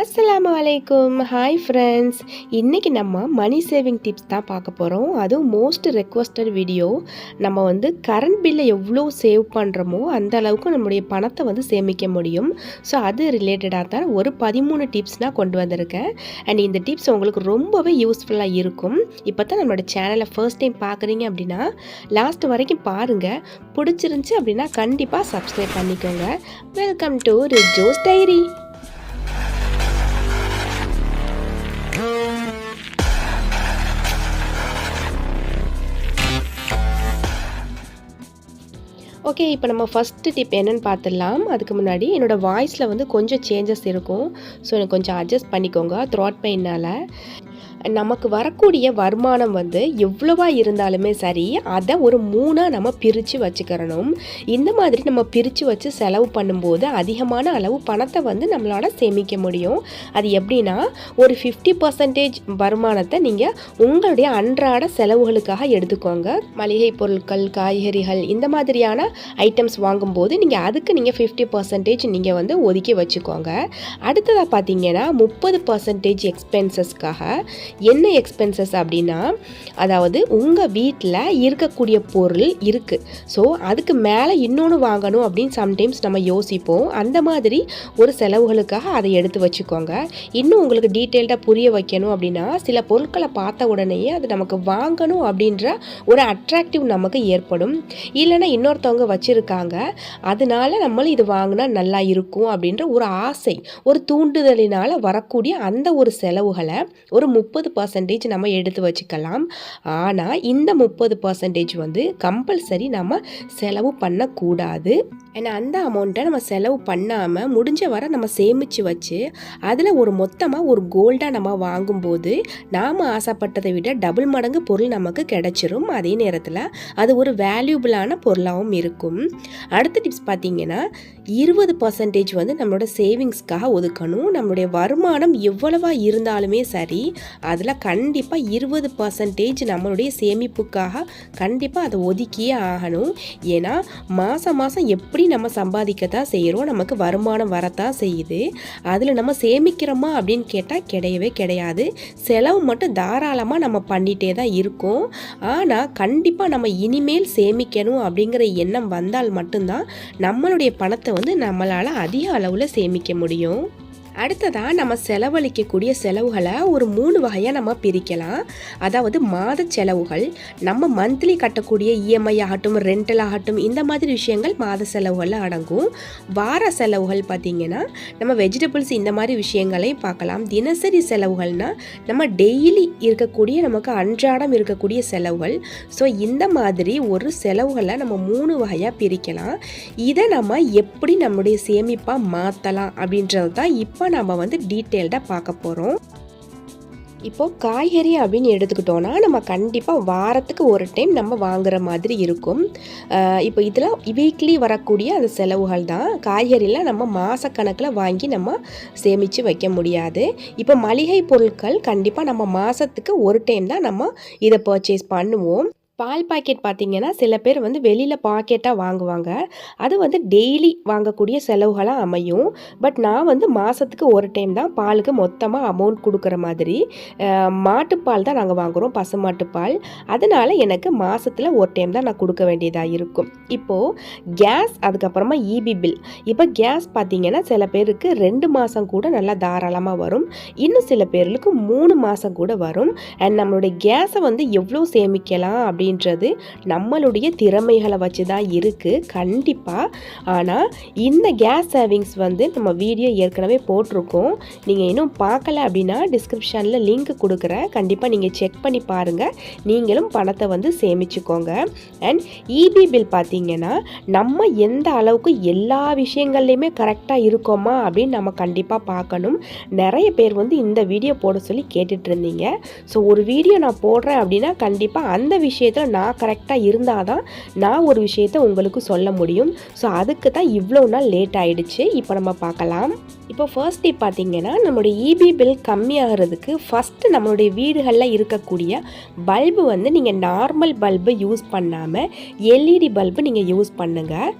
அஸ்லாம் வலைக்கும் hi friends இன்றைக்கி நம்ம மணி சேவிங் டிப்ஸ் தான் பார்க்க போகிறோம் அதுவும் மோஸ்ட் ரெக்வஸ்டட் வீடியோ நம்ம வந்து கரண்ட் பில்லை எவ்வளோ சேவ் பண்ணுறோமோ அந்த அளவுக்கு நம்மளுடைய பணத்தை வந்து சேமிக்க முடியும். ஸோ அது ரிலேட்டடாக தான் ஒரு பதிமூணு டிப்ஸ் நான் கொண்டு வந்திருக்கேன். அண்ட் இந்த டிப்ஸ் உங்களுக்கு ரொம்பவே யூஸ்ஃபுல்லாக இருக்கும். இப்போ தான் நம்மளோட சேனலை ஃபர்ஸ்ட் டைம் பார்க்குறீங்க அப்படின்னா லாஸ்ட் வரைக்கும் பாருங்கள் பிடிச்சிருந்துச்சி அப்படின்னா கண்டிப்பாக சப்ஸ்கிரைப் பண்ணிக்கோங்க. Welcome to Rijo's diary okay இப்போ நம்ம ஃபஸ்ட்டு டிப் என்னென்னு பார்த்துடலாம். அதுக்கு முன்னாடி என்னோடய வாய்ஸில் வந்து கொஞ்சம் சேஞ்சஸ் இருக்கும். ஸோ எனக்கு கொஞ்சம் அட்ஜஸ்ட் பண்ணிக்கோங்க. த்ராட் பெயினால் நமக்கு வரக்கூடிய வருமானம் வந்து எவ்வளவா இருந்தாலுமே சரி அதை ஒரு மூணாக நம்ம பிரித்து வச்சுக்கிறணும். இந்த மாதிரி நம்ம பிரித்து வச்சு செலவு பண்ணும்போது அதிகமான அளவு பணத்தை வந்து நம்மளால் சேமிக்க முடியும். அது எப்படின்னா ஒரு ஃபிஃப்டி பர்சன்டேஜ் வருமானத்தை நீங்கள் உங்களுடைய அன்றாட செலவுகளுக்காக எடுத்துக்கோங்க. மளிகை பொருட்கள் காய்கறிகள் இந்த மாதிரியான ஐட்டம்ஸ் வாங்கும்போது நீங்கள் அதுக்கு நீங்கள் ஃபிஃப்டி பர்சன்டேஜ் நீங்கள் வந்து ஒதுக்கி வச்சுக்கோங்க. அடுத்ததாக பார்த்தீங்கன்னா முப்பது பர்சன்டேஜ் எக்ஸ்பென்சஸ்க்காக என்ன எக்ஸ்பென்சஸ் அப்படின்னா அதாவது உங்கள் வீட்டில் இருக்கக்கூடிய பொருள் இருக்குது ஸோ அதுக்கு மேலே இன்னொன்று வாங்கணும் அப்படின்னு சம்டைம்ஸ் நம்ம யோசிப்போம். அந்த மாதிரி ஒரு செலவுகளுக்காக அதை எடுத்து வச்சுக்கோங்க. இன்னும் உங்களுக்கு டீட்டெயில்டாக புரிய வைக்கணும் அப்படின்னா சில பொருட்களை பார்த்த உடனேயே அது நமக்கு வாங்கணும் அப்படின்ற ஒரு அட்ராக்டிவ் நமக்கு ஏற்படும். இல்லைன்னா இன்னொருத்தவங்க வச்சுருக்காங்க. அதனால நம்மளும் இது வாங்கினா நல்லா இருக்கும் அப்படின்ற ஒரு ஆசை ஒரு தூண்டுதலினால் வரக்கூடிய அந்த ஒரு செலவுகளை ஒரு முப்பது முப்பது பர்சன்டேஜ் நம்ம எடுத்து வச்சுக்கலாம். ஆனால் இந்த முப்பது பர்சன்டேஜ் வந்து கம்பல்சரி நம்ம செலவு பண்ணக்கூடாது. ஏன்னா அந்த அமௌண்ட்டை நம்ம செலவு பண்ணாமல் முடிஞ்ச வர நம்ம சேமித்து வச்சு அதில் ஒரு மொத்தமாக ஒரு கோல்டாக நம்ம வாங்கும்போது நாம் ஆசைப்பட்டதை விட டபுள் மடங்கு பொருள் நமக்கு கிடைச்சிரும். அதே நேரத்தில் அது ஒரு வேல்யூபிளான பொருளாகவும் இருக்கும். அடுத்த டிப்ஸ் பார்த்தீங்கன்னா இருபது பர்சன்டேஜ் வந்து நம்மளோட சேவிங்ஸ்க்காக ஒதுக்கணும். நம்மளுடைய வருமானம் எவ்வளவா இருந்தாலுமே சரி அதில் கண்டிப்பாக இருபது பர்சன்டேஜ் நம்மளுடைய சேமிப்புக்காக கண்டிப்பாக அதை ஒதுக்கியே ஆகணும். ஏன்னா மாதம் மாதம் எப்படி நம்ம சம்பாதிக்க தான் செய்கிறோம் நமக்கு வருமானம் வரத்தான் செய்யுது அதில் நம்ம சேமிக்கிறோமா அப்படின்னு கேட்டால் கிடையவே கிடையாது. செலவு மட்டும் தாராளமாக நம்ம பண்ணிகிட்டே தான் இருக்கோம். ஆனால் கண்டிப்பாக நம்ம இனிமேல் சேமிக்கணும் அப்படிங்கிற எண்ணம் வந்தால் மட்டும்தான் நம்மளுடைய பணத்தை வந்து நம்மளால் அதிக அளவில் சேமிக்க முடியும். அடுத்ததாக நம்ம செலவழிக்கக்கூடிய செலவுகளை ஒரு மூணு வகையாக நம்ம பிரிக்கலாம். அதாவது மாத செலவுகள் நம்ம மந்த்லி கட்டக்கூடிய இஎம்ஐ ஆகட்டும் ரெண்டல் ஆகட்டும் இந்த மாதிரி விஷயங்கள் மாத செலவுகளில் அடங்கும். வார செலவுகள் பார்த்திங்கன்னா நம்ம வெஜிடபிள்ஸ் இந்த மாதிரி விஷயங்களையும் பார்க்கலாம். தினசரி செலவுகள்னால் நம்ம டெய்லி இருக்கக்கூடிய நமக்கு அன்றாடம் இருக்கக்கூடிய செலவுகள். ஸோ இந்த மாதிரி ஒரு செலவுகளை நம்ம மூணு வகையாக பிரிக்கலாம். இதை நம்ம எப்படி நம்முடைய சேமிப்பாக மாற்றலாம் அப்படின்றது தான் இப்போ இப்போ நம்ம வந்து டீட்டெயில்டாக பார்க்க போகிறோம் இப்போது காய்கறி அப்படின்னு எடுத்துக்கிட்டோன்னா நம்ம கண்டிப்பாக வாரத்துக்கு ஒரு டைம் நம்ம வாங்குற மாதிரி இருக்கும். இப்போ இதில் வீக்லி வரக்கூடிய அந்த செலவுகள் தான். காய்கறிலாம் நம்ம மாதக்கணக்கில் வாங்கி நம்ம சேமித்து வைக்க முடியாது. இப்போ மளிகை பொருட்கள் கண்டிப்பாக நம்ம மாதத்துக்கு ஒரு டைம் தான் நம்ம இதை பர்ச்சேஸ் பண்ணுவோம். பால் பாக்கெட் பார்த்திங்கன்னா சில பேர் வந்து வெளியில் பாக்கெட்டாக வாங்குவாங்க. அது வந்து டெய்லி வாங்கக்கூடிய செலவுகளாக அமையும். பட் நான் வந்து மாதத்துக்கு ஒரு டைம் தான் பாலுக்கு மொத்தமாக அமௌண்ட் கொடுக்குற மாதிரி மாட்டுப்பால் தான் நாங்கள் வாங்குகிறோம் பசுமாட்டுப்பால் அதனால் எனக்கு மாதத்தில் ஒரு டைம் தான் நான் கொடுக்க வேண்டியதாக இருக்கும். இப்போது கேஸ் அதுக்கப்புறமா இபி பில் இப்போ கேஸ் பார்த்திங்கன்னா சில பேருக்கு ரெண்டு மாதம் கூட நல்லா தாராளமாக வரும். இன்னும் சில பேருக்கு மூணு மாதம் கூட வரும். அண்ட் நம்மளுடைய கேஸை வந்து எவ்வளோ சேமிக்கலாம் அப்படின்னு அப்படின்றது நம்மளுடைய திறமைகளை வச்சு தான் இருக்குது கண்டிப்பாக ஆனால் இந்த கேஸ் சேவிங்ஸ் வந்து நம்ம வீடியோ ஏற்கனவே போட்டிருக்கோம். நீங்கள் இன்னும் பார்க்கல அப்படின்னா டிஸ்கிரிப்ஷனில் லிங்க் கொடுக்குறேன். கண்டிப்பாக நீங்கள் செக் பண்ணி பாருங்கள் நீங்களும் பணத்தை வந்து சேமிச்சுக்கோங்க. அண்ட் இபி பில் பார்த்தீங்கன்னா நம்ம எந்த அளவுக்கு எல்லா விஷயங்கள்லையுமே கரெக்டாக இருக்கோமா அப்படின்னு நம்ம கண்டிப்பாக பார்க்கணும். நிறைய பேர் வந்து இந்த வீடியோ போட சொல்லி கேட்டுட்ருந்தீங்க ஸோ ஒரு வீடியோ நான் போடுறேன் அப்படின்னா கண்டிப்பாக அந்த விஷயத்தை விஷயத்தில் நான் கரெக்டாக இருந்தால் தான் நான் ஒரு விஷயத்த உங்களுக்கு சொல்ல முடியும். ஸோ அதுக்கு தான் இவ்வளோ நாள் லேட் ஆகிடுச்சு இப்போ நம்ம பார்க்கலாம். இப்போ ஃபர்ஸ்ட் டே பார்த்தீங்கன்னா நம்மளுடைய இபி பில் கம்மியாகிறதுக்கு ஃபஸ்ட்டு நம்மளுடைய வீடுகளில் இருக்கக்கூடிய பல்பு வந்து நீங்கள் நார்மல் பல்பு யூஸ் பண்ணாமல் எல்இடி பல்பு நீங்கள் யூஸ் பண்ணுங்கள்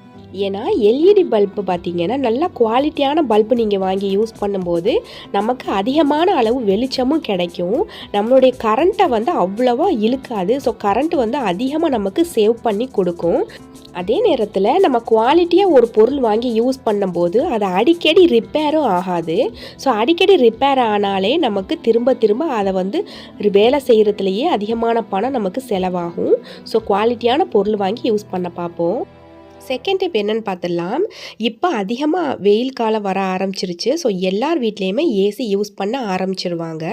ஏன்னா எல்இடி பல்பு பார்த்தீங்கன்னா நல்லா குவாலிட்டியான பல்பு நீங்கள் வாங்கி யூஸ் பண்ணும்போது நமக்கு அதிகமான அளவு வெளிச்சமும் கிடைக்கும். நம்மளுடைய கரண்ட்டை வந்து அவ்வளோவா இழுக்காது. ஸோ கரண்ட் வந்து அதிகமாக நமக்கு சேவ் பண்ணி கொடுக்கும். அதே நேரத்தில் நம்ம குவாலிட்டியாக ஒரு பொருள் வாங்கி யூஸ் பண்ணும்போது அது அடிக்கடி ரிப்பேரும் ஆகாது. ஸோ அடிக்கடி ரிப்பேர் ஆனாலே நமக்கு திரும்ப திரும்ப அதை வந்து வேலை செய்கிறதுலையே அதிகமான பணம் நமக்கு செலவாகும். ஸோ குவாலிட்டியான பொருள் வாங்கி யூஸ் பண்ண பார்ப்போம் செகண்ட் டிப் என்னன்னு பார்த்துடலாம். இப்போ அதிகமாக வெயில் காலம் வர ஆரம்பிச்சிருச்சு. ஸோ எல்லார் வீட்லேயுமே ஏசி யூஸ் பண்ண ஆரம்பிச்சிருவாங்க.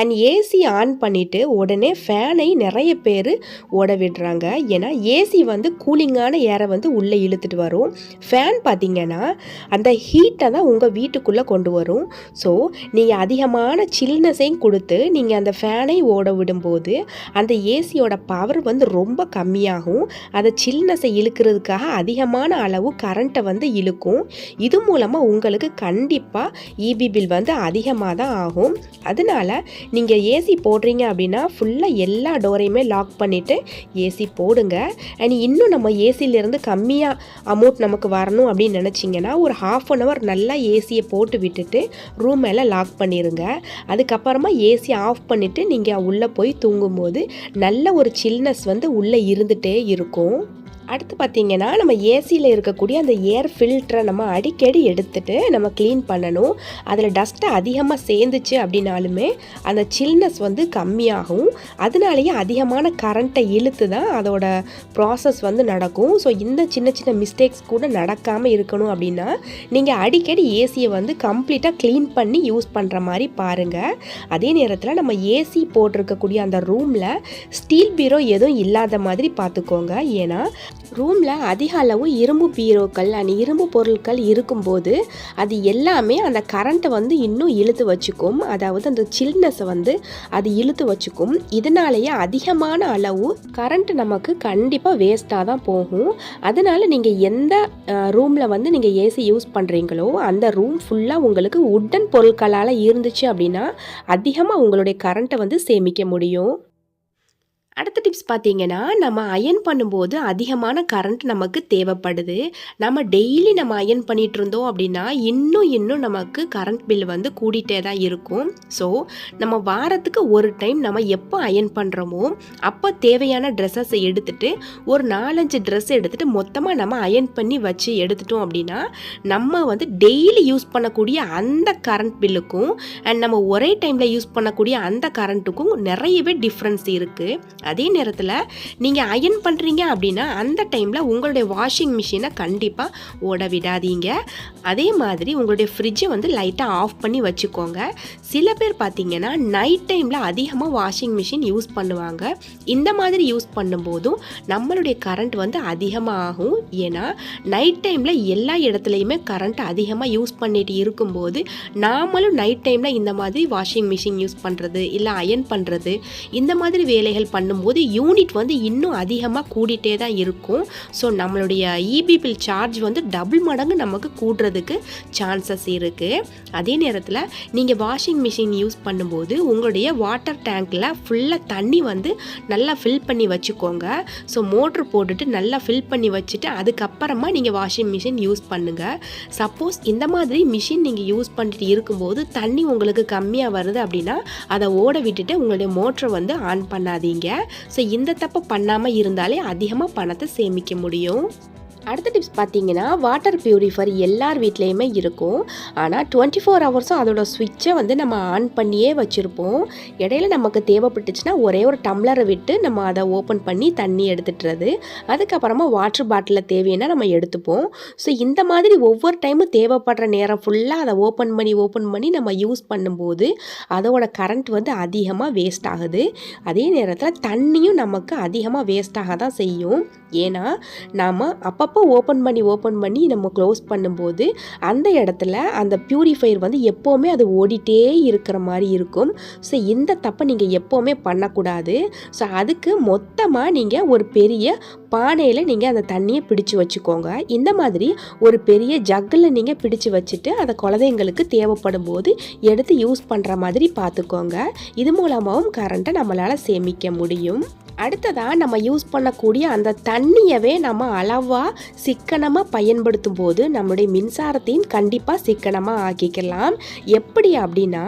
அண்ட் ஏசி ஆன் பண்ணிவிட்டு உடனே ஃபேனை நிறைய பேர் ஓட விடுறாங்க. ஏன்னா ஏசி வந்து கூலிங்கான ஏரை வந்து உள்ளே இழுத்துட்டு வரும். ஃபேன் பார்த்திங்கன்னா அந்த ஹீட்டை தான் உங்கள் வீட்டுக்குள்ளே கொண்டு வரும். ஸோ நீங்கள் அதிகமான சில்னஸையும் கொடுத்து நீங்கள் அந்த ஃபேனை ஓட விடும்போது அந்த ஏசியோட பவர் வந்து ரொம்ப கம்மியாகும். அதை சில்னஸை இழுக்கிறதுக்காக அதிகமான அளவு கரண்ட்டை வந்து இழுக்கும். இது மூலமாக உங்களுக்கு கண்டிப்பாக இபி பில் வந்து அதிகமாக தான் ஆகும். அதனால் நீங்கள் ஏசி போடுறீங்க அப்படின்னா ஃபுல்லாக எல்லா டோரையுமே லாக் பண்ணிவிட்டு ஏசி போடுங்க. அண்ட் இன்னும் நம்ம ஏசிலேருந்து கம்மியாக அமௌண்ட் நமக்கு வரணும் அப்படின்னு நினச்சிங்கன்னா ஒரு ஹாஃப் அன் ஹவர் நல்லா ஏசியை போட்டு விட்டுட்டு ரூம் மேலே லாக் பண்ணிடுங்க அதுக்கப்புறமா ஏசி ஆஃப் பண்ணிவிட்டு நீங்கள் உள்ளே போய் தூங்கும்போது நல்ல ஒரு சில்னஸ் வந்து உள்ளே இருந்துகிட்டே இருக்கும். அடுத்து பார்த்தீங்கன்னா நம்ம ஏசியில் இருக்கக்கூடிய அந்த ஏர் ஃபில்டரை நம்ம அடிக்கடி எடுத்துட்டு நம்ம க்ளீன் பண்ணணும். அதில் டஸ்ட்டை அதிகமாக சேர்ந்துச்சு அப்படின்னாலுமே அந்த சில்னஸ் வந்து கம்மியாகும். அதனாலேயே அதிகமான கரண்ட்டை இழுத்து தான் அதோட ப்ராசஸ் வந்து நடக்கும். ஸோ இந்த சின்ன சின்ன மிஸ்டேக்ஸ் கூட நடக்காமல் இருக்கணும் அப்படின்னா நீங்கள் அடிக்கடி ஏசியை வந்து கம்ப்ளீட்டாக க்ளீன் பண்ணி யூஸ் பண்ணுற மாதிரி பாருங்கள் அதே நேரத்தில் நம்ம ஏசி போட்டிருக்கக்கூடிய அந்த ரூமில் ஸ்டீல் பீரோ எதுவும் இல்லாத மாதிரி பார்த்துக்கோங்க. ஏன்னா ரூமில் அதிக அளவு இரும்பு பீரோக்கள் அண்ட் இரும்பு பொருட்கள் இருக்கும்போது அது எல்லாமே அந்த கரண்ட்டை வந்து இன்னும் இழுத்து வச்சுக்கும். அதாவது அந்த சில்னஸை வந்து அது இழுத்து வச்சுக்கும். இதனாலேயே அதிகமான அளவு கரண்ட் நமக்கு கண்டிப்பாக வேஸ்ட்டாக தான் போகும். அதனால் நீங்கள் எந்த ரூமில் வந்து நீங்கள் ஏசி யூஸ் பண்ணுறீங்களோ அந்த ரூம் ஃபுல்லாக உங்களுக்கு உட்டன் பொருட்களால் இருந்துச்சு அப்படின்னா அதிகமாக உங்களுடைய கரண்ட்டை வந்து சேமிக்க முடியும். அடுத்த டிப்ஸ் பார்த்தீங்கன்னா நம்ம அயன் பண்ணும்போது அதிகமான கரண்ட் நமக்கு தேவைப்படுது. நம்ம டெய்லி நம்ம அயன் பண்ணிட்டு இருந்தோம் அப்படின்னா இன்னும் இன்னும் நமக்கு கரண்ட் பில் வந்து கூடிட்டே தான் இருக்கும். ஸோ நம்ம வாரத்துக்கு ஒரு டைம் நம்ம எப்போ அயன் பண்ணுறோமோ அப்போ தேவையான ட்ரெஸ்ஸஸை எடுத்துட்டு ஒரு நாலஞ்சு ட்ரெஸ் எடுத்துட்டு மொத்தமாக நம்ம அயன் பண்ணி வச்சு எடுத்துட்டோம் அப்படின்னா நம்ம வந்து டெய்லி யூஸ் பண்ணக்கூடிய அந்த கரண்ட் பில்லுக்கும் அண்ட் நம்ம ஒரே டைமில் யூஸ் பண்ணக்கூடிய அந்த கரண்ட்டுக்கும் நிறையவே டிஃப்ரென்ஸ் இருக்குது அதே நேரத்தில் நீங்கள் அயன் பண்ணுறீங்க அப்படின்னா அந்த டைமில் உங்களுடைய வாஷிங் மிஷினை கண்டிப்பாக ஓட விடாதீங்க. அதே மாதிரி உங்களுடைய ஃப்ரிட்ஜை வந்து லைட்டாக ஆஃப் பண்ணி வச்சுக்கோங்க. சில பேர் பார்த்தீங்கன்னா நைட் டைமில் அதிகமாக வாஷிங் மிஷின் யூஸ் பண்ணுவாங்க. இந்த மாதிரி யூஸ் பண்ணும்போதும் நம்மளுடைய கரண்ட் வந்து அதிகமாக ஆகும் ஏன்னா நைட் டைமில் எல்லா இடத்துலையுமே கரண்ட் அதிகமாக யூஸ் பண்ணிட்டு இருக்கும்போது நாமளும் நைட் டைமில் இந்த மாதிரி வாஷிங் மிஷின் யூஸ் பண்ணுறது இல்லை அயன் பண்ணுறது இந்த மாதிரி வேலைகள் பண்ணும் பண்ணும்போது யூனிட் வந்து இன்னும் அதிகமாக கூடிட்டே தான் இருக்கும். ஸோ நம்மளுடைய இபி பில் சார்ஜ் வந்து டபுள் மடங்கு நமக்கு கூடுறதுக்கு சான்சஸ் இருக்குது அதே நேரத்தில் நீங்கள் வாஷிங் மிஷின் யூஸ் பண்ணும்போது உங்களுடைய வாட்டர் டேங்க்கில் ஃபுல்லாக தண்ணி வந்து நல்லா ஃபில் பண்ணி வச்சுக்கோங்க. ஸோ மோட்ரு போட்டுட்டு நல்லா ஃபில் பண்ணி வச்சுட்டு அதுக்கப்புறமா நீங்கள் வாஷிங் மிஷின் யூஸ் பண்ணுங்கள் சப்போஸ் இந்த மாதிரி மிஷின் நீங்கள் யூஸ் பண்ணிட்டு இருக்கும்போது தண்ணி உங்களுக்கு கம்மியாக வருது அப்படின்னா அதை ஓட விட்டுட்டு உங்களுடைய மோட்டரை வந்து ஆன் பண்ணாதீங்க. ஸோ இந்த தப்பு பண்ணாமல் இருந்தாலே அதிகமாக பணத்தை சேமிக்க முடியும். அடுத்த டிப்ஸ் பார்த்தீங்கன்னா வாட்டர் பியூரிஃபர் எல்லார் வீட்லேயுமே இருக்கும். ஆனால் டுவெண்ட்டி ஃபோர் ஹவர்ஸும் அதோட சுவிட்சை வந்து நம்ம ஆன் பண்ணியே வச்சுருப்போம். இடையில நமக்கு தேவைப்பட்டுச்சுன்னா ஒரே ஒரு டம்ளரை விட்டு நம்ம அதை ஓப்பன் பண்ணி தண்ணி எடுத்துட்டுறது. அதுக்கப்புறமா வாட்டர் பாட்டிலில் தேவைன்னா நம்ம எடுத்துப்போம். ஸோ இந்த மாதிரி ஒவ்வொரு டைமும் தேவைப்படுற நேரம் ஃபுல்லாக அதை ஓப்பன் பண்ணி ஓப்பன் பண்ணி நம்ம யூஸ் பண்ணும்போது அதோட கரண்ட் வந்து அதிகமாக வேஸ்ட் ஆகுது. அதே நேரத்தில் தண்ணியும் நமக்கு அதிகமாக வேஸ்டாக தான் செய்யும். ஏன்னா நாம் அப்பப்போ ஓப்பன் பண்ணி ஓப்பன் பண்ணி நம்ம க்ளோஸ் பண்ணும்போது அந்த இடத்துல அந்த ப்யூரிஃபையர் வந்து எப்போவுமே அது ஓடிட்டே இருக்கிற மாதிரி இருக்கும். ஸோ இந்த தப்பை நீங்கள் எப்போவுமே பண்ணக்கூடாது. ஸோ அதுக்கு மொத்தமாக நீங்கள் ஒரு பெரிய பானையில் நீங்கள் அந்த தண்ணியை பிடிச்சு வச்சுக்கோங்க. இந்த மாதிரி ஒரு பெரிய ஜக்கில் நீங்கள் பிடிச்சு வச்சுட்டு அதை குழந்தைங்களுக்கு தேவைப்படும் போது எடுத்து யூஸ் பண்ணுற மாதிரி பார்த்துக்கோங்க. இது மூலமாகவும் கரண்ட்டை நம்மளால் சேமிக்க முடியும். அடுத்ததாக நம்ம யூஸ் பண்ணக்கூடிய அந்த தண்ணியவே நம்ம அளவாக சிக்கனமாக பயன்படுத்தும் போது நம்மளுடைய மின்சாரத்தையும் கண்டிப்பாக சிக்கனமாக ஆக்கிக்கலாம். எப்படி அப்படின்னா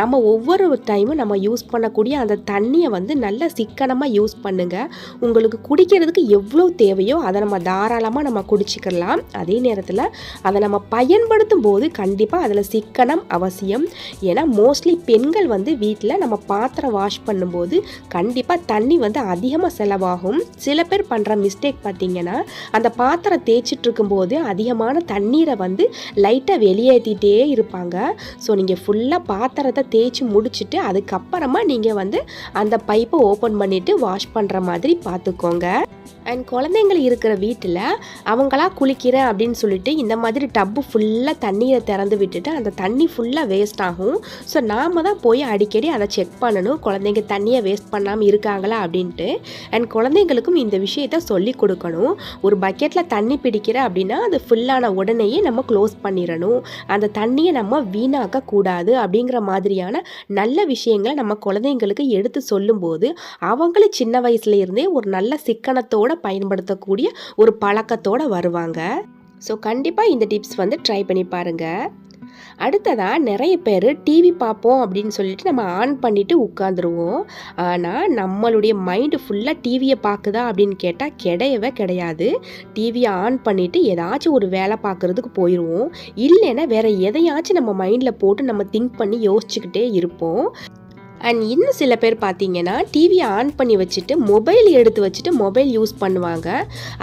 நம்ம ஒவ்வொரு டைமும் நம்ம யூஸ் பண்ணக்கூடிய அந்த தண்ணியை வந்து நல்லா சிக்கனமாக யூஸ் பண்ணுங்கள் உங்களுக்கு குடிக்கிறதுக்கு எவ்வளோ தேவையோ அதை நம்ம தாராளமாக நம்ம குடிச்சிக்கலாம். அதே நேரத்தில் அதை நம்ம பயன்படுத்தும் போது கண்டிப்பாக அதில் சிக்கனம் அவசியம். ஏன்னா மோஸ்ட்லி பெண்கள் வந்து வீட்டில் நம்ம பாத்திரம் வாஷ் பண்ணும்போது கண்டிப்பாக தண்ணி வந்து அதிகமாக செலவாகும். சில பேர் பண்ணுற மிஸ்டேக் பார்த்தீங்கன்னா அந்த பாத்திரம் தேய்ச்சிட்டு இருக்கும்போது அதிகமான தண்ணீரை வந்து லைட்டாக வெளியேற்றிட்டே இருப்பாங்க. ஸோ நீங்கள் ஃபுல்லாக பாத்திரத்தை தேய்ச்சி முடிச்சுட்டு அதுக்கப்புறமா நீங்கள் வந்து அந்த பைப்பை ஓப்பன் பண்ணிவிட்டு வாஷ் பண்ணுற மாதிரி பார்த்துக்கோங்க அண்ட் குழந்தைங்கள் இருக்கிற வீட்டில் அவங்களா குளிக்கிறேன் அப்படின்னு சொல்லிட்டு இந்த மாதிரி டப்பு ஃபுல்லாக தண்ணியை திறந்து விட்டுட்டு அந்த தண்ணி ஃபுல்லாக வேஸ்ட் ஆகும். ஸோ நாம் தான் போய் அடிக்கடி அதை செக் பண்ணணும். குழந்தைங்க தண்ணியை வேஸ்ட் பண்ணாமல் இருக்காங்களா அப்படின்ட்டு. அண்ட் குழந்தைங்களுக்கும் இந்த விஷயத்த சொல்லி கொடுக்கணும். ஒரு பக்கெட்டில் தண்ணி பிடிக்கிற அப்படின்னா அது ஃபுல்லான உடனேயே நம்ம க்ளோஸ் பண்ணிடணும். அந்த தண்ணியை நம்ம வீணாக்க கூடாது அப்படிங்கிற மாதிரியான நல்ல விஷயங்களை நம்ம குழந்தைங்களுக்கு எடுத்து சொல்லும்போது அவங்களும் சின்ன வயசுலேருந்தே ஒரு நல்ல சிக்கனத்தோடு பயன்படுத்தக்கூடிய ஒரு பழக்கத்தோட வருவாங்க. ஸோ கண்டிப்பாக இந்த டிப்ஸ் வந்து ட்ரை பண்ணி பாருங்கள் அடுத்ததாக நிறைய பேர் டிவி பார்ப்போம் அப்படின்னு சொல்லிட்டு நம்ம ஆன் பண்ணிவிட்டு உட்காந்துருவோம் ஆனால் நம்மளுடைய மைண்டு ஃபுல்லாக டிவியை பார்க்குதா அப்படின்னு கேட்டால் கிடையவே கிடையாது. டிவியை ஆன் பண்ணிவிட்டு ஏதாச்சும் ஒரு வேலை பார்க்குறதுக்கு போயிடுவோம் இல்லைன்னா வேறு எதையாச்சும் நம்ம மைண்டில் போட்டு நம்ம திங்க் பண்ணி யோசிச்சுக்கிட்டே இருப்போம். அண்ட் இன்னும் சில பேர் பார்த்தீங்கன்னா டிவியை ஆன் பண்ணி வச்சுட்டு மொபைல் எடுத்து வச்சுட்டு மொபைல் யூஸ் பண்ணுவாங்க.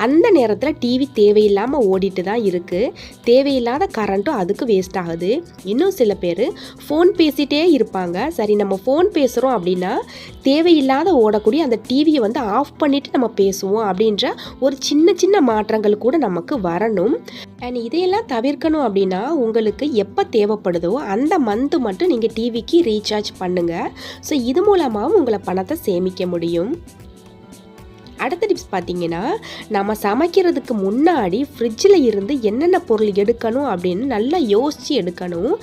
அந்த நேரத்தில் டிவி தேவையில்லாமல் ஓடிட்டு தான் இருக்குது தேவையில்லாத கரண்ட்டும் அதுக்கு வேஸ்ட் ஆகுது. இன்னும் சில பேர் ஃபோன் பேசிகிட்டே இருப்பாங்க. சரி நம்ம ஃபோன் பேசுகிறோம் அப்படின்னா தேவையில்லாத ஓடக்கூடிய அந்த டிவியை வந்து ஆஃப் பண்ணிவிட்டு நம்ம பேசுவோம் அப்படின்ற ஒரு சின்ன சின்ன மாற்றங்கள் கூட நமக்கு வரணும். அண்ட் இதையெல்லாம் தவிர்க்கணும் அப்படின்னா உங்களுக்கு எப்போ தேவைப்படுதோ அந்த மந்த்து மட்டும் நீங்கள் டிவிக்கு ரீசார்ஜ் பண்ணுங்கள் ஸோ இது மூலமாகவும் உங்களை பணத்தை சேமிக்க முடியும். அடுத்த டிப்ஸ் பார்த்தீங்கன்னா நம்ம சமைக்கிறதுக்கு முன்னாடி ஃப்ரிட்ஜில் இருந்து என்னென்ன பொருள் எடுக்கணும் அப்படின்னு நல்லா யோசித்து எடுக்கணும்.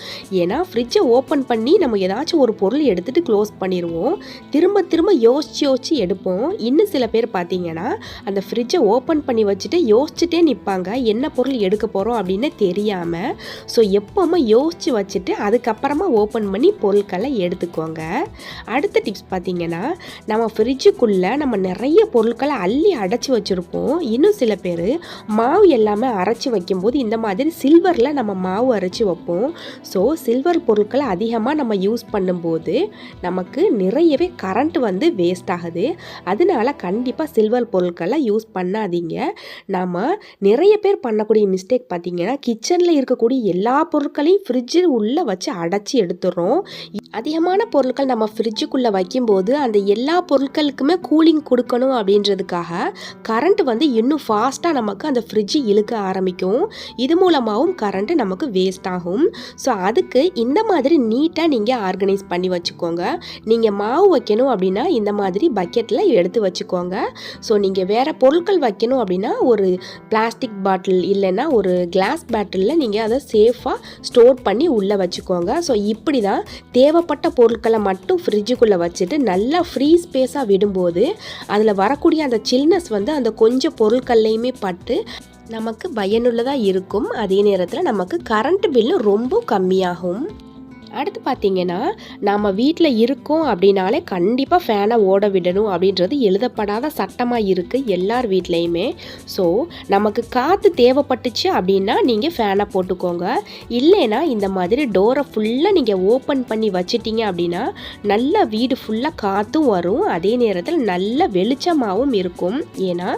ஏன்னா ஃப்ரிட்ஜை ஓப்பன் பண்ணி நம்ம ஏதாச்சும் ஒரு பொருள் எடுத்துகிட்டு க்ளோஸ் பண்ணிடுவோம் திரும்ப திரும்ப யோசித்து யோசித்து எடுப்போம். இன்னும் சில பேர் பார்த்தீங்கன்னா அந்த ஃப்ரிட்ஜை ஓப்பன் பண்ணி வச்சுட்டு யோசிச்சுட்டே நிற்பாங்க என்ன பொருள் எடுக்க போகிறோம் அப்படின்னு தெரியாமல் ஸோ எப்போவுமே யோசித்து வச்சுட்டு அதுக்கப்புறமா ஓப்பன் பண்ணி பொருட்களை எடுத்துக்கோங்க. அடுத்த டிப்ஸ் பார்த்தீங்கன்னா நம்ம ஃப்ரிட்ஜுக்குள்ளே நம்ம நிறைய பொருட்கள் பொருட்களை அள்ளி அடைச்சி வச்சுருப்போம். இன்னும் சில பேர் மாவு எல்லாமே அரைச்சி வைக்கும்போது இந்த மாதிரி சில்வரில் நம்ம மாவு அரைச்சி வைப்போம். ஸோ சில்வர் பொருட்களை அதிகமாக நம்ம யூஸ் பண்ணும்போது நமக்கு நிறையவே கரண்ட் வந்து வேஸ்ட் ஆகுது. அதனால கண்டிப்பாக சில்வர் பொருட்களை யூஸ் பண்ணாதீங்க. நம்ம நிறைய பேர் பண்ணக்கூடிய மிஸ்டேக் பார்த்திங்கன்னா கிச்சனில் இருக்கக்கூடிய எல்லா பொருட்களையும் ஃப்ரிட்ஜில் உள்ளே வச்சு அடைச்சி எடுத்துடுறோம் அதிகமான பொருட்கள் நம்ம ஃப்ரிட்ஜுக்குள்ளே வைக்கும்போது அந்த எல்லா பொருட்களுக்குமே கூலிங் கொடுக்கணும் அப்படின்ற அப்படின்றதுக்காக கரண்ட் வந்து இன்னும் ஃபாஸ்ட்டாக நமக்கு அந்த ஃப்ரிட்ஜு இழுக்க ஆரம்பிக்கும். இது மூலமாகவும் கரண்ட்டு நமக்கு வேஸ்ட் ஆகும். ஸோ அதுக்கு இந்த மாதிரி நீட்டாக நீங்கள் ஆர்கனைஸ் பண்ணி வச்சுக்கோங்க. நீங்கள் மாவு வைக்கணும் அப்படின்னா இந்த மாதிரி பக்கெட்டில் எடுத்து வச்சுக்கோங்க. ஸோ நீங்கள் வேறு பொருட்கள் வைக்கணும் அப்படின்னா ஒரு பிளாஸ்டிக் பாட்டில் இல்லைன்னா ஒரு கிளாஸ் பாட்டிலில் நீங்கள் அதை சேஃபாக ஸ்டோர் பண்ணி உள்ளே வச்சுக்கோங்க. ஸோ இப்படி தான் தேவைப்பட்ட பொருட்களை மட்டும் ஃப்ரிட்ஜுக்குள்ளே வச்சுட்டு நல்லா ஃப்ரீ ஸ்பேஸாக விடும்போது அதில் வரக்கூடிய அந்த சில்னஸ் வந்து அந்த கொஞ்சம் பொருட்கள்லையுமே பட்டு நமக்கு பயனுள்ளதாக இருக்கும். அதே நேரத்தில் நமக்கு கரண்ட் பில்லு ரொம்ப கம்மியாகும். அடுத்து பார்த்தீங்கன்னா நம்ம வீட்டில் இருக்கோம் அப்படின்னாலே கண்டிப்பாக ஃபேனை ஓட விடணும் அப்படின்றது எழுதப்படாத சட்டமாக இருக்குது எல்லார் வீட்லேயுமே. ஸோ நமக்கு காற்று தேவைப்பட்டுச்சு அப்படின்னா நீங்கள் ஃபேனை போட்டுக்கோங்க. இல்லைன்னா இந்த மாதிரி டோரை ஃபுல்லாக நீங்கள் ஓப்பன் பண்ணி வச்சிட்டிங்க அப்படின்னா நல்ல வீடு ஃபுல்லாக காற்றும் வரும். அதே நேரத்தில் நல்ல வெளிச்சமாகவும் இருக்கும். ஏன்னா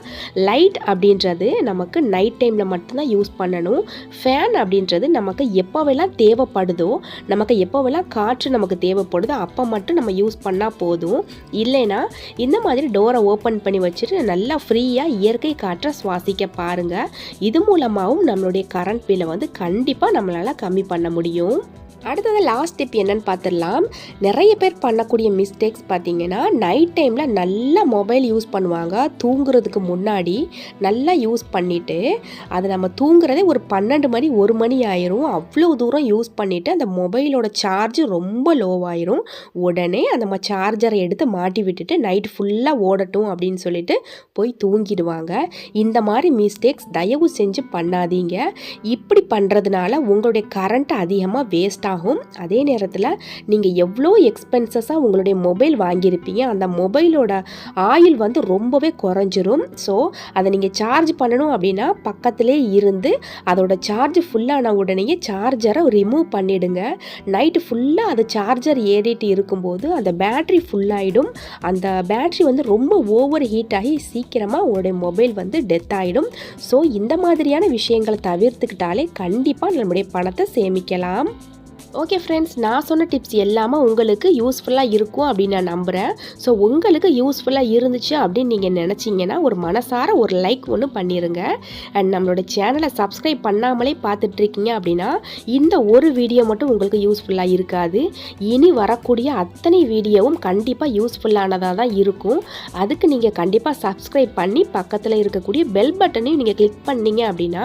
லைட் அப்படின்றது நமக்கு நைட் டைமில் மட்டும்தான் யூஸ் பண்ணணும். ஃபேன் அப்படின்றது நமக்கு எப்போவெல்லாம் தேவைப்படுதோ நமக்கு எப்போவெல்லாம் காற்று நமக்கு தேவைப்படுதோ அப்போ மட்டும் நம்ம யூஸ் பண்ணால் போதும். இல்லைன்னா இந்த மாதிரி டோரை ஓப்பன் பண்ணி வச்சுட்டு நல்லா ஃப்ரீயாக இயற்கை காற்றை சுவாசிக்க பாருங்கள் இது மூலமாகவும் நம்மளுடைய கரண்ட் பில்லை வந்து கண்டிப்பாக நம்மளால் கம்மி பண்ண முடியும். அடுத்தது லாஸ்ட் டிப் என்னன்னு பார்த்துடலாம். நிறைய பேர் பண்ணக்கூடிய மிஸ்டேக்ஸ் பார்த்தீங்கன்னா நைட் டைமில் நல்லா மொபைல் யூஸ் பண்ணுவாங்க. தூங்குறதுக்கு முன்னாடி நல்லா யூஸ் பண்ணிவிட்டு அதை நம்ம தூங்குறதே ஒரு பன்னெண்டு மணி ஒரு மணி ஆயிரும். அவ்வளோ தூரம் யூஸ் பண்ணிவிட்டு அந்த மொபைலோட சார்ஜ் ரொம்ப லோவாயிரும் உடனே அந்த சார்ஜரை எடுத்து மாட்டி விட்டுட்டு நைட் ஃபுல்லாக ஓடட்டும் அப்படின்னு சொல்லிட்டு போய் தூங்கிடுவாங்க. இந்த மாதிரி மிஸ்டேக்ஸ் தயவு செஞ்சு பண்ணாதீங்க. இப்படி பண்ணுறதுனால உங்களுடைய கரண்ட் அதிகமாக வேஸ்ட் ஆகும் ஆகும். அதே நேரத்தில் நீங்கள் எவ்வளோ எக்ஸ்பென்சஸாக உங்களுடைய மொபைல் வாங்கியிருப்பீங்க அந்த மொபைலோட ஆயில் வந்து ரொம்பவே குறைஞ்சிரும். ஸோ அதை நீங்கள் சார்ஜ் பண்ணணும் அப்படின்னா பக்கத்திலே இருந்து அதோட சார்ஜ் ஃபுல்லான உடனேயே சார்ஜரை ரிமூவ் பண்ணிடுங்க. நைட்டு ஃபுல்லாக அது சார்ஜர் ஏறிட்டு இருக்கும்போது அந்த பேட்ரி ஃபுல்லாகிடும் அந்த பேட்ரி வந்து ரொம்ப ஓவர் ஹீட் ஆகி சீக்கிரமாக உங்களுடைய மொபைல் வந்து டெத் ஆகிடும் ஸோ இந்த மாதிரியான விஷயங்களை தவிர்த்துக்கிட்டாலே கண்டிப்பாக நம்முடைய பணத்தை சேமிக்கலாம். ஓகே ஃப்ரெண்ட்ஸ் நான் சொன்ன டிப்ஸ் எல்லாமே உங்களுக்கு யூஸ்ஃபுல்லாக இருக்கும் அப்படின்னு நான் நம்புகிறேன் ஸோ உங்களுக்கு யூஸ்ஃபுல்லாக இருந்துச்சு அப்படின்னு நீங்கள் நினச்சிங்கன்னா ஒரு மனசார ஒரு லைக் ஒன்று பண்ணிடுங்க அண்ட் நம்மளோட சேனலை சப்ஸ்கிரைப் பண்ணாமலே பார்த்துட்ருக்கீங்க அப்படின்னா இந்த ஒரு வீடியோ மட்டும் உங்களுக்கு யூஸ்ஃபுல்லாக இருக்காது. இனி வரக்கூடிய அத்தனை வீடியோவும் கண்டிப்பாக யூஸ்ஃபுல்லானதாக தான் இருக்கும். அதுக்கு நீங்கள் கண்டிப்பாக சப்ஸ்கிரைப் பண்ணி பக்கத்தில் இருக்கக்கூடிய பெல் பட்டனையும் நீங்கள் கிளிக் பண்ணீங்க அப்படின்னா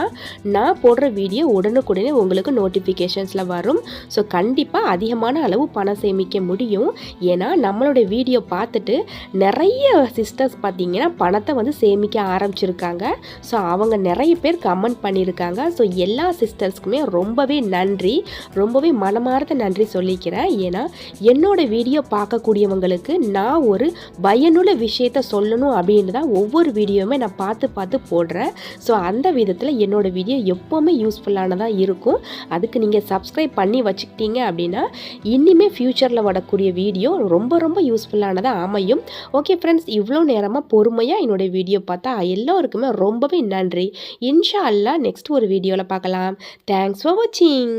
நான் போடுற வீடியோ உடனுக்குடனே உங்களுக்கு நோட்டிஃபிகேஷன்ஸில் வரும். ஸோ கண்டிப்பாக அதிகமான அளவு பணம் சேமிக்க முடியும். ஏன்னா நம்மளோட வீடியோ பார்த்துட்டு நிறைய சிஸ்டர்ஸ் பார்த்தீங்கன்னா பணத்தை வந்து சேமிக்க ஆரம்பிச்சிருக்காங்க. ஸோ அவங்க நிறைய பேர் கமெண்ட் பண்ணியிருக்காங்க. ஸோ எல்லா சிஸ்டர்ஸ்க்குமே ரொம்பவே நன்றி. ரொம்பவே மனமார்ந்த நன்றி சொல்லிக்கிறேன். ஏன்னா என்னோட வீடியோ பார்க்கக்கூடியவங்களுக்கு நான் ஒரு பயனுள்ள விஷயத்த சொல்லணும் அப்படின்னு தான் ஒவ்வொரு வீடியோவுமே நான் பார்த்து பார்த்து போடுறேன். ஸோ அந்த விதத்தில் என்னோட வீடியோ எப்போவுமே யூஸ்ஃபுல்லானதாக இருக்கும். அதுக்கு நீங்கள் சப்ஸ்கிரைப் பண்ணி வச்சுக்கிட்டீங்க அப்படின்னா இனிமே ஃப்யூச்சரில் வரக்கூடிய வீடியோ ரொம்ப ரொம்ப யூஸ்ஃபுல்லானதாக அமையும். ஓகே ஃப்ரெண்ட்ஸ் இவ்வளோ நேரமாக பொறுமையாக என்னுடைய வீடியோ பார்த்தா எல்லோருக்குமே ரொம்பவே நன்றி. இன்ஷா அல்லா நெக்ஸ்ட் ஒரு வீடியோவில் பார்க்கலாம். தேங்க்ஸ் ஃபார் வாட்சிங்